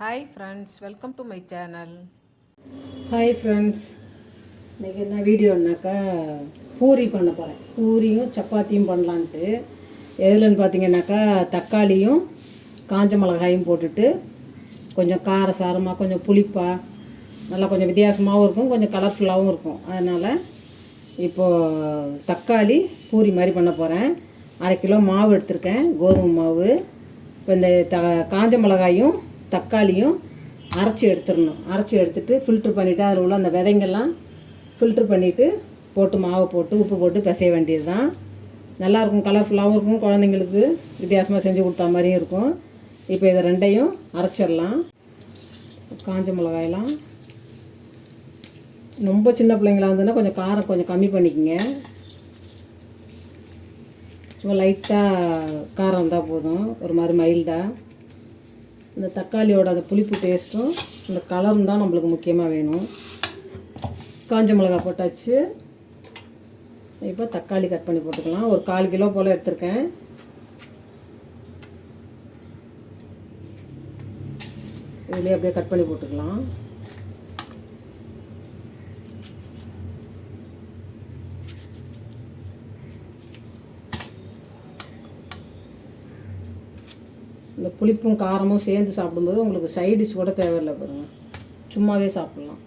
Hi friends welcome to my channel hi friends இன்றைக்கி என்ன வீடியோனாக்கா பூரி பண்ண போகிறேன் பூரியும் சப்பாத்தியும் பண்ணலான்ட்டு. எதுலன்னு பார்த்தீங்கன்னாக்கா தக்காளியும் காஞ்ச மிளகாயும் போட்டுட்டு கொஞ்சம் கார சாரமாக கொஞ்சம் புளிப்பாக நல்லா கொஞ்சம் வித்தியாசமாகவும் இருக்கும் கொஞ்சம் கலர்ஃபுல்லாகவும் இருக்கும். அதனால் இப்போது தக்காளி பூரி மாதிரி பண்ண போகிறேன் அரை கிலோ மாவு எடுத்திருக்கேன். கோதுமை மாவு இப்போ இந்த த காஞ்ச மிளகாயும் தக்காளியும் அரைச்சி எடுத்துடணும். அரைச்சி எடுத்துட்டு ஃபில்ட்ரு பண்ணிவிட்டு அதில் உள்ள அந்த விதைங்கெல்லாம் ஃபில்ட்ரு பண்ணிவிட்டு போட்டு மாவை போட்டு உப்பு போட்டு பிசைய வேண்டியது தான் நல்லாயிருக்கும் கலர்ஃபுல்லாகவும் இருக்கும் குழந்தைங்களுக்கு வித்தியாசமாக செஞ்சு கொடுத்தா மாதிரியும் இருக்கும். இப்போ இதை ரெண்டையும் அரைச்சிடலாம். காஞ்ச மிளகாயெல்லாம். ரொம்ப சின்ன பிள்ளைங்களா இருந்ததுன்னா கொஞ்சம் காரம் கொஞ்சம் கம்மி பண்ணிக்கோங்க. சும்மா லைட்டாக காரம் இருந்தால் போதும். ஒரு மாதிரி மைல்டாக இந்த தக்காளியோட அந்த புளிப்பு டேஸ்ட்டும் இந்த கலரும் தான் நம்மளுக்கு முக்கியமாக வேணும். காஞ்ச மிளகா போட்டாச்சு. இப்போ தக்காளி கட் பண்ணி போட்டுக்கலாம். ஒரு கால் கிலோ போல் எடுத்திருக்கேன். இதிலே அப்படியே கட் பண்ணி போட்டுக்கலாம். இந்த புளிப்பும் காரமும் சேர்ந்து சாப்பிடும்போது உங்களுக்கு சைடிஷ் கூட தேவையில்லை பாருங்க. சும்மாவே சாப்பிட்லாம்.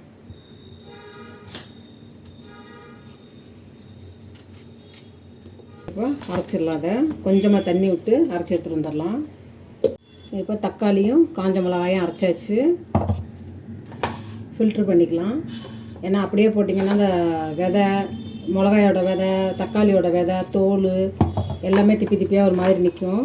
இப்போ அரைச்சிடலாம் அதை. கொஞ்சமாக தண்ணி விட்டு அரைச்சி எடுத்துகிட்டு வந்துடலாம். இப்போ தக்காளியும் காஞ்ச மிளகாயும் அரைச்சாச்சு. ஃபில்ட்ரு பண்ணிக்கலாம். ஏன்னா அப்படியே போட்டிங்கன்னா அந்த விதை மிளகாயோட விதை தக்காளியோட விதை தோல் எல்லாமே திப்பி திப்பியாக ஒரு மாதிரி நிற்கும்.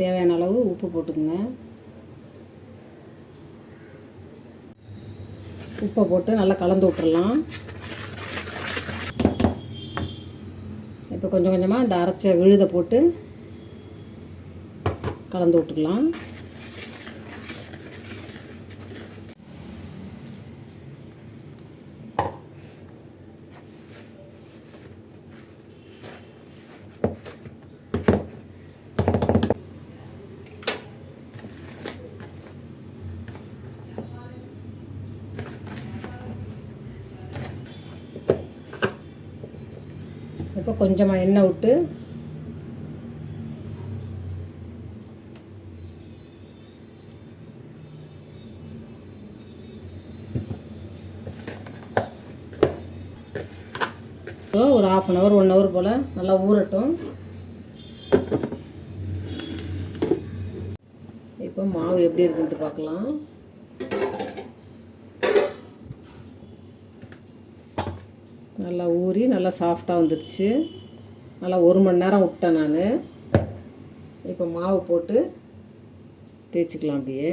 தேவையான அளவு உப்பு போட்டுக்கோங்க. உப்பை போட்டு நல்லா கலந்து விட்டுறலாம். இப்போ கொஞ்சம் கொஞ்சமாக இந்த அரைச்ச விழுதை போட்டு கலந்து விட்டுக்கலாம். இப்போ கொஞ்சமாக எண்ணெய் விட்டு ஒரு half an hour one hour போல் நல்லா ஊறட்டும். இப்போ மாவு எப்படி இருக்குன்ட்டு பார்க்கலாம். நல்லா ஊறி நல்லா சாஃப்டாக வந்துடுச்சு நல்லா ஒரு மணி நேரம் விட்டேன் நான். இப்போ மாவு போட்டு தேய்ச்சிக்கலாம் அப்படியே.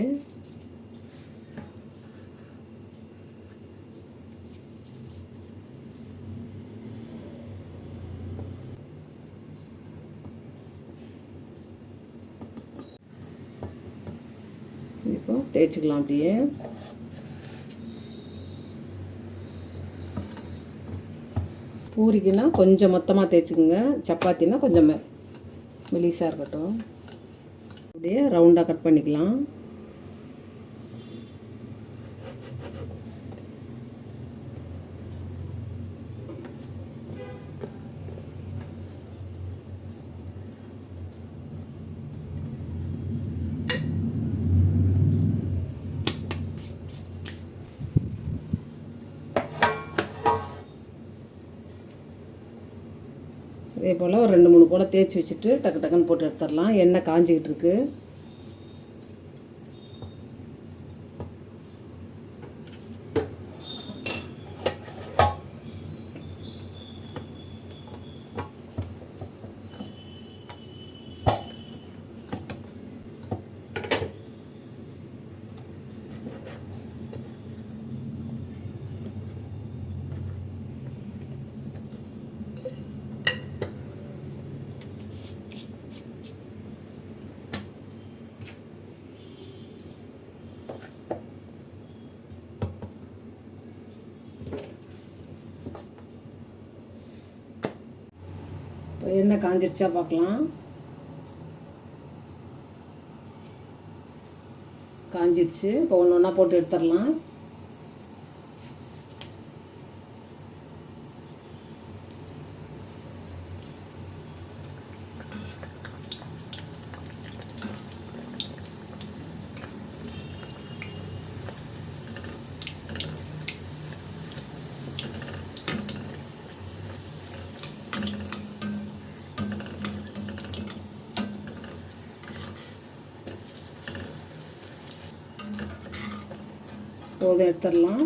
இப்போ தேய்ச்சிக்கலாம் அப்படியே. பூரிக்குன்னா கொஞ்சம் மொத்தமாக தேய்ச்சிக்கோங்க. சப்பாத்தினா கொஞ்சம் மெலிசாக இருக்கட்டும். அப்படியே ரவுண்டாக கட் பண்ணிக்கலாம். இதே போல் ஒரு ரெண்டு மூணு போல் தேய்ச்சி வச்சுட்டு டக்கு டக்குன்னு போட்டு எடுத்துடலாம். எண்ணெய் காஞ்சிக்கிட்டு இருக்கு. எண்ணெய் காஞ்சிடுச்சா பார்க்கலாம் காஞ்சிடுச்சு இப்போ ஒன்று ஒன்றா போட்டு எடுத்துடலாம். போதும் எடுத்துடலாம்.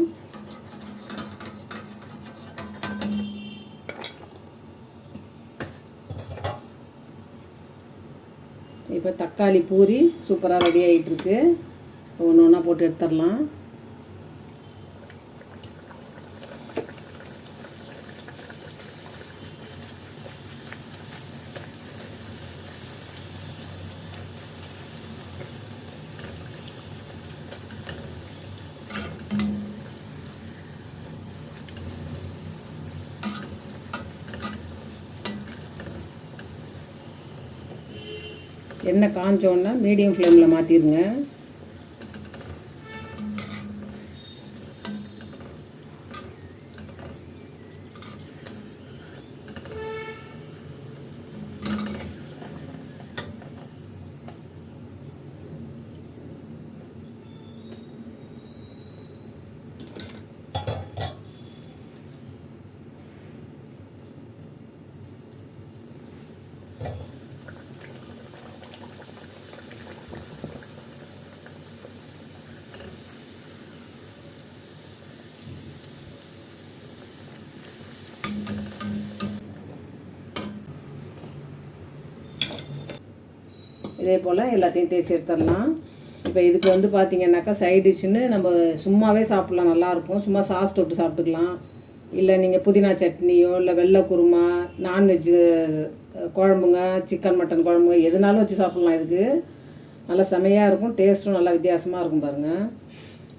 இப்போ தக்காளி பூரி சூப்பராக ரெடி ஆகிட்டுருக்கு ஒன்று ஒன்றா போட்டு எடுத்துடலாம். எண்ணெய் காஞ்சோன்னா மீடியம் ஃப்ளேமில் மாற்றிடுங்க இதே போல் எல்லாத்தையும் தேய்ச்சி எடுத்துடலாம். இப்போ இதுக்கு வந்து பார்த்தீங்கன்னாக்கா சைட் டிஷ்ஷுன்னு நம்ம சும்மாவே சாப்பிட்லாம் நல்லாயிருக்கும் சும்மா சாஸ் தொட்டு சாப்பிட்டுக்கலாம். இல்லை நீங்கள் புதினா சட்னியோ இல்லை வெள்ளை குருமா நான்வெஜ்ஜு குழம்புங்க சிக்கன் மட்டன் குழம்புங்க எதுனாலும் வச்சு சாப்பிட்லாம் இதுக்கு. நல்லா செமையாக இருக்கும். டேஸ்ட்டும் நல்லா வித்தியாசமாக இருக்கும் பாருங்கள்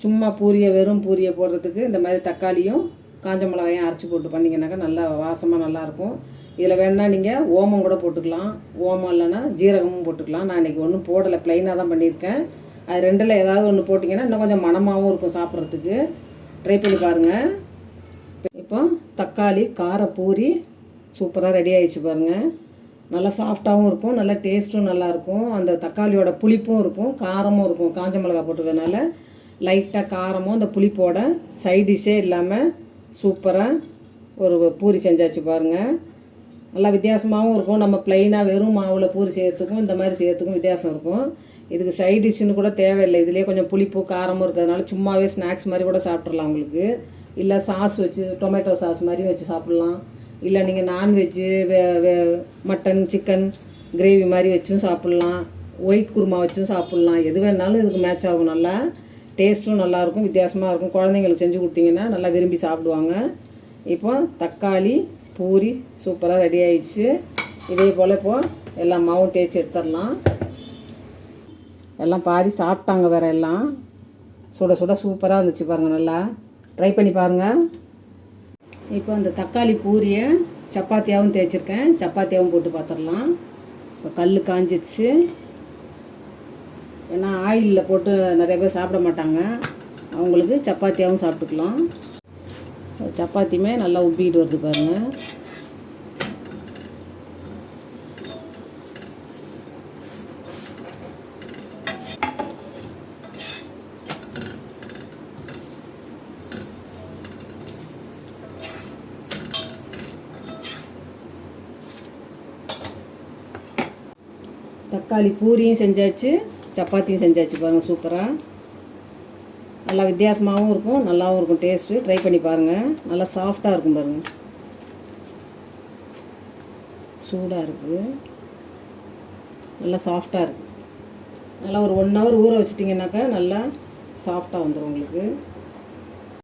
சும்மா பூரியை வெறும் பூரியை போடுறதுக்கு இந்த மாதிரி தக்காளியும் காஞ்ச மிளகாயும் அரைச்சி போட்டு பண்ணிங்கனாக்கா நல்லா வாசமாக நல்லாயிருக்கும் இதில் வேணால் நீங்கள் ஓமம் கூட போட்டுக்கலாம். ஓமம் இல்லைன்னா ஜீரகமும் போட்டுக்கலாம். நான் இன்றைக்கி ஒன்றும் போடலை ப்ளைனாக தான் பண்ணியிருக்கேன். அது ரெண்டில் ஏதாவது ஒன்று போட்டிங்கன்னா இன்னும் கொஞ்சம் மணமாகவும் இருக்கும் சாப்பிட்றதுக்கு. ட்ரை பண்ணி பாருங்கள் இப்போ தக்காளி கார பூரி சூப்பராக ரெடி ஆகிடுச்சு பாருங்கள் நல்லா சாஃப்டாகவும் இருக்கும் நல்லா டேஸ்ட்டும் நல்லாயிருக்கும் அந்த தக்காளியோட புளிப்பும் இருக்கும் காரமும் இருக்கும் காஞ்ச மிளகா போட்டுக்கிறதுனால லைட்டாக காரமும் அந்த புளிப்போட சைட் டிஷ்ஷே இல்லாமல் சூப்பராக ஒரு பூரி செஞ்சாச்சு பாருங்கள் நல்லா வித்தியாசமாகவும் இருக்கும். நம்ம ப்ளைனாக வெறும் மாவில் பூரி செய்கிறதுக்கும் இந்த மாதிரி செய்கிறதுக்கும் வித்தியாசம் இருக்கும். இதுக்கு சைட் டிஷ்ஷுன்னு கூட தேவையில்லை. இதுலேயே கொஞ்சம் புளிப்பு காரமும் இருக்கிறதுனால சும்மாவே ஸ்நாக்ஸ் மாதிரி கூட சாப்பிட்றலாம் உங்களுக்கு. இல்லை சாஸ் வச்சு டொமேட்டோ சாஸ் மாதிரியும் வச்சு சாப்பிட்லாம். இல்லை நீங்கள் நான்வெஜ்ஜு வே மட்டன் சிக்கன் கிரேவி மாதிரி வச்சும் சாப்பிட்லாம். ஒயிட் குருமா வச்சும் சாப்பிட்லாம். எது வேணாலும் இதுக்கு மேட்ச் ஆகும் நல்லா. டேஸ்ட்டும் நல்லாயிருக்கும் வித்தியாசமாக இருக்கும். குழந்தைங்களுக்கு செஞ்சு கொடுத்தீங்கன்னா நல்லா விரும்பி சாப்பிடுவாங்க. இப்போ தக்காளி பூரி சூப்பராக ரெடி ஆயிடுச்சு. இதே போல் இப்போது எல்லா மாவும் தேய்ச்சி எடுத்துடலாம். எல்லாம் பாதி சாப்பிட்டாங்க வேற எல்லாம். சுட சுட சூப்பராக இருந்துச்சு பாருங்கள் நல்லா. ட்ரை பண்ணி பாருங்கள் இப்போ அந்த தக்காளி பூரியை சப்பாத்தியாகவும் தேய்ச்சிருக்கேன். சப்பாத்தியாகவும் போட்டு பார்த்துடலாம் இப்போ கல் காஞ்சிச்சு ஏன்னா ஆயிலில் போட்டு நிறைய பேர் சாப்பிட மாட்டாங்க. அவங்களுக்கு சப்பாத்தியாகவும் சாப்பிட்டுக்கலாம். சப்பாத்தியுமே நல்லா உப்பிக்கிட்டு வருது பாருங்கள் தக்காளி பூரியும் செஞ்சாச்சு சப்பாத்தியும் செஞ்சாச்சு பாருங்கள் சூப்பராக நல்லா வித்தியாசமாகவும் இருக்கும் நல்லாவும் இருக்கும் டேஸ்ட்டு ட்ரை பண்ணி பாருங்கள் நல்லா சாஃப்டாக இருக்கும் பாருங்கள் சூடாக இருக்குது நல்லா சாஃப்டாக இருக்குது நல்லா ஒரு ஒன் ஹவர் ஊற வச்சிட்டிங்கனாக்கா நல்லா சாஃப்டாக வந்துடும் உங்களுக்கு.